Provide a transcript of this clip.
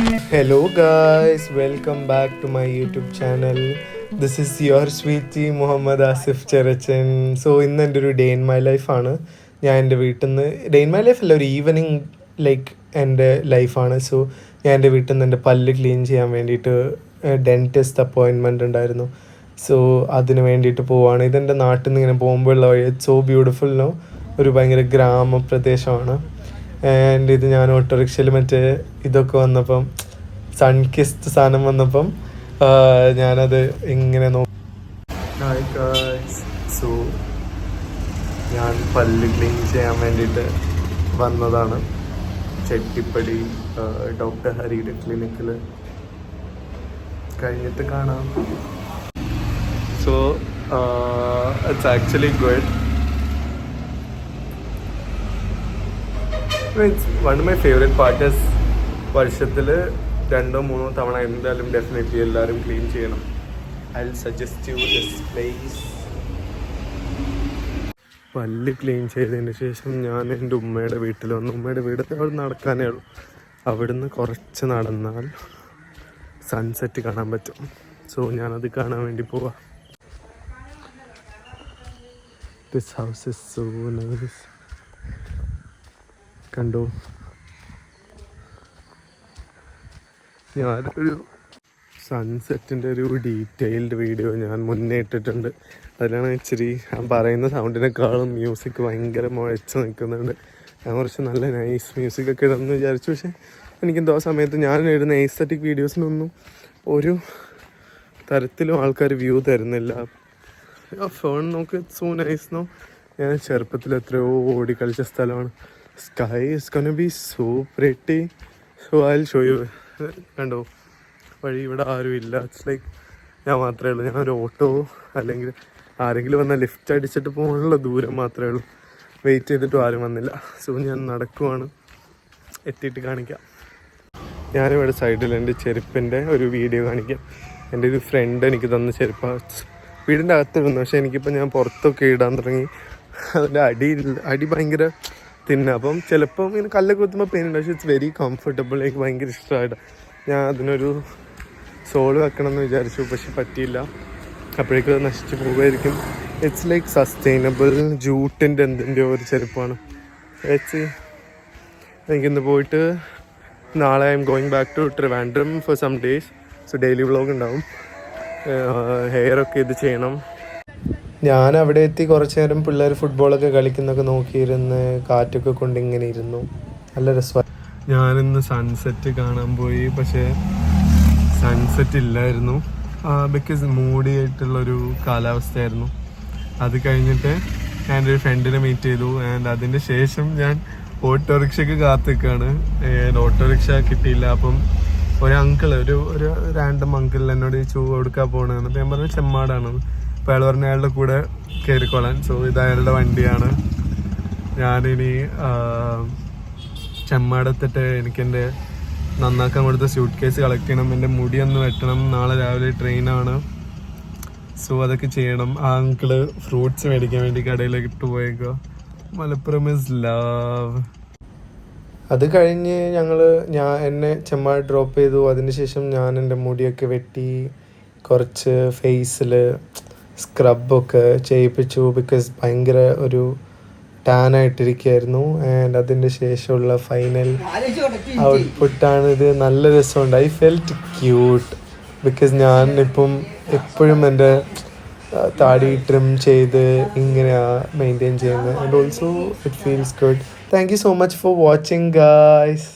Hello, guys welcome back to my YouTube channel this is your Sweety Muhammad Asif Cherachan so ഇന്ന് എന്റെ ഒരു day in my ലൈഫാണ് ഞാൻ എന്റെ വീട്ടിൽ നിന്ന് ഡേ ഇൻ മൈ ലൈഫ് അല്ല ഒരു ഈവനിങ് ലൈക്ക് എന്റെ ലൈഫാണ് സോ ഞാൻ എന്റെ വീട്ടിൽ നിന്ന് എന്റെ പല്ല് ക്ലീൻ ചെയ്യാൻ വേണ്ടിയിട്ട് ഡെന്റിസ്റ്റ് അപ്പോയിൻമെന്റ് ഉണ്ടായിരുന്നു. സോ അതിന് വേണ്ടിയിട്ട് പോവാണ്. ഇതെന്റെ നാട്ടിൽ നിന്ന് ഇങ്ങനെ പോകുമ്പോഴുള്ള വഴി സോ ബ്യൂട്ടിഫുൾ നോ ഒരു ഭയങ്കര ഗ്രാമപ്രദേശമാണ്. ആൻഡ് ഇത് ഞാൻ ഓട്ടോറിക്ഷയിൽ മറ്റേ ഇതൊക്കെ വന്നപ്പം സൺകിസ്റ്റ് സാധനം വന്നപ്പം ഞാനത് ഇങ്ങനെ സോ ഞാൻ പല്ല് ക്ലീൻ ചെയ്യാൻ വേണ്ടിയിട്ട് വന്നതാണ്. ചെട്ടിപ്പടി ഡോക്ടർ ഹരിയുടെ ക്ലിനിക്കിൽ കഴിഞ്ഞിട്ട് കാണാം. So it's actually good one of my favourite partners വർഷത്തിൽ രണ്ടോ മൂന്നോ തവണ എന്തായാലും ഡെഫിനറ്റ്ലി എല്ലാവരും ക്ലീൻ ചെയ്യണം. I will suggest you this place പല്ല് ക്ലീൻ ചെയ്തതിന് ശേഷം ഞാൻ എന്റെ ഉമ്മയുടെ വീട്ടിൽ വന്നു. ഉമ്മയുടെ വീട് അവിടെ നടക്കാനേ ഉള്ളൂ. അവിടുന്ന് കുറച്ച് നടന്നാൽ സൺസെറ്റ് കാണാൻ പറ്റും. സോ ഞാനത് കാണാൻ വേണ്ടി പോവാം. This house is so nice കണ്ടു. ഞാനൊരു സൺസെറ്റിന്റെ ഒരു ഡീറ്റെയിൽഡ് വീഡിയോ ഞാൻ മുന്നേ ഇട്ടിട്ടുണ്ട്. അതിലാണ് ഇച്ചിരി പറയുന്ന സൗണ്ടിനേക്കാളും മ്യൂസിക് ഭയങ്കര മുഴച്ച് നിൽക്കുന്നുണ്ട്. ഞാൻ കുറച്ച് നല്ല നൈസ് മ്യൂസിക് ഒക്കെ ഇടുമെന്ന് വിചാരിച്ചു. പക്ഷേ എനിക്കെന്തോ ആ സമയത്ത് ഞാൻ ഇടുന്ന എസ്തറ്റിക് വീഡിയോസിനൊന്നും ഒരു തരത്തിലും ആൾക്കാർ വ്യൂ തരുന്നില്ല. ഫോൺ നോക്ക് സോ നൈസ് നോ ഞാൻ ചെറുപ്പത്തിൽ എത്രയോ ഓടി കളിച്ച സ്ഥലമാണ്. Sky is can be so pretty so I show you കണ്ടോ? വഴി ഇവിടെ ആരും ഇല്ല. ഇറ്റ്സ് ലൈക്ക് ഞാൻ മാത്രമേ ഉള്ളൂ. ഞാൻ ഒരു ഓട്ടോ അല്ലെങ്കിൽ ആരെങ്കിലും വന്നാൽ ലിഫ്റ്റ് അടിച്ചിട്ട് പോകാനുള്ള ദൂരം മാത്രമേ ഉള്ളൂ. വെയിറ്റ് ചെയ്തിട്ടും ആരും വന്നില്ല. സോ ഞാൻ നടക്കുവാണ്. എത്തിയിട്ട് കാണിക്കാം. ഞാനിവിടെ സൈഡിൽ എന്റെ ചെരുപ്പിന്റെ ഒരു വീഡിയോ കാണിക്കാം. എന്റെ ഒരു ഫ്രണ്ട് എനിക്ക് തന്ന ചെരുപ്പ്. വീടിന്റെ അകത്തിരുന്നു പക്ഷേ എനിക്കിപ്പോൾ ഞാൻ പുറത്തൊക്കെ ഇടാൻ തുടങ്ങി. അതിന്റെ അടി അടി ഭയങ്കര തിന്ന. അപ്പം ചിലപ്പം ഇങ്ങനെ കല്ലൊക്കെ കുത്തുമ്പോൾ പെയിൻ ഉണ്ട്. പക്ഷേ ഇറ്റ്സ് വെരി കംഫർട്ടബിൾ എനിക്ക് ഭയങ്കര ഇഷ്ടമായിട്ട്. ഞാൻ അതിനൊരു സോൾ വെക്കണം എന്ന് വിചാരിച്ചു. പക്ഷെ പറ്റിയില്ല. അപ്പോഴേക്കും അത് നശിച്ചു പോകുമായിരിക്കും. ഇറ്റ്സ് ലൈക്ക് സസ്റ്റൈനബിൾ ജൂട്ടിന്റെ എന്തിന്റെയോ ഒരു ചെരുപ്പാണ്. ഇറ്റ്സ് എനിക്കിന്ന് പോയിട്ട് നാളെ I am going back to Trivandrum for some days so daily vlog ഉണ്ടാവും ഹെയർ ഒക്കെ ഇത് ചെയ്യണം. ഞാൻ അവിടെ എത്തി കുറച്ച് നേരം പിള്ളേർ ഫുട്ബോളൊക്കെ കളിക്കുന്നൊക്കെ നോക്കിയിരുന്ന് കാറ്റൊക്കെ കൊണ്ട് ഇങ്ങനെ ഇരുന്നു. നല്ല രസമായി ഞാനിന്ന് സൺസെറ്റ് കാണാൻ പോയി പക്ഷേ സൺസെറ്റ് ഇല്ലായിരുന്നു. ബിക്കോസ് മൂടി ആയിട്ടുള്ളൊരു കാലാവസ്ഥയായിരുന്നു. അത് കഴിഞ്ഞിട്ട് ഞാൻ ഒരു ഫ്രണ്ടിനെ മീറ്റ് ചെയ്തു ആൻഡ് അതിന്റെ ശേഷം ഞാൻ ഓട്ടോറിക്ഷയ്ക്ക് കാത്തിക്കാണ്. ഓട്ടോറിക്ഷ കിട്ടിയില്ല അപ്പം ഒരു അങ്കിൾ ഒരു ഒരു റാൻഡം അങ്കിൾ എന്നോട് ചൂ കൊടുക്കാൻ പോകണമെന്ന് അപ്പം ഞാൻ പറഞ്ഞു ചെമ്മാടാണെന്ന് അപ്പോൾ അയാൾ പറഞ്ഞ അയാളുടെ കൂടെ കയറിക്കോളാൻ സോ ഇത് അയാളുടെ വണ്ടിയാണ്. ഞാനിനി ചെമ്മടത്തിട്ട് എനിക്കെന്റെ നന്നാക്കാൻ കൊടുത്ത സ്യൂട്ട് കേസ് കളക്ട് ചെയ്യണം. എന്റെ മുടി ഒന്ന് വെട്ടണം. നാളെ രാവിലെ ട്രെയിനാണ് സോ അതൊക്കെ ചെയ്യണം. ആ അങ്കിൾ ഫ്രൂട്ട്സ് മേടിക്കാൻ വേണ്ടി കടയിലേക്ക് ഇട്ട് പോയേക്കോ മലപ്പുറം ഇസ് ലവ് അത് കഴിഞ്ഞ് ഞങ്ങൾ ഞാൻ എന്നെ ചെമ്മ ഡ്രോപ്പ് ചെയ്തു. അതിനുശേഷം ഞാൻ എന്റെ മുടിയൊക്കെ വെട്ടി കുറച്ച് ഫേസിൽ സ്ക്രബൊക്കെ ചെയ്യിപ്പിച്ചു ബിക്കോസ് ഭയങ്കര ഒരു ടാനായിട്ടിരിക്കുകയായിരുന്നു. ആൻഡ് അതിന്റെ ശേഷമുള്ള ഫൈനൽ ഔട്ട്പുട്ടാണ് ഇത്. നല്ല രസമുണ്ട്. ഐ ഫെൽറ്റ് ക്യൂട്ട് ബിക്കോസ് ഞാൻ ഇപ്പം എപ്പോഴും എന്റെ താടി ട്രിം ചെയ്ത് ഇങ്ങനെയാണ് മെയിന്റെയിൻ ചെയ്യുന്നത്. And also it feels good thank you so much for watching guys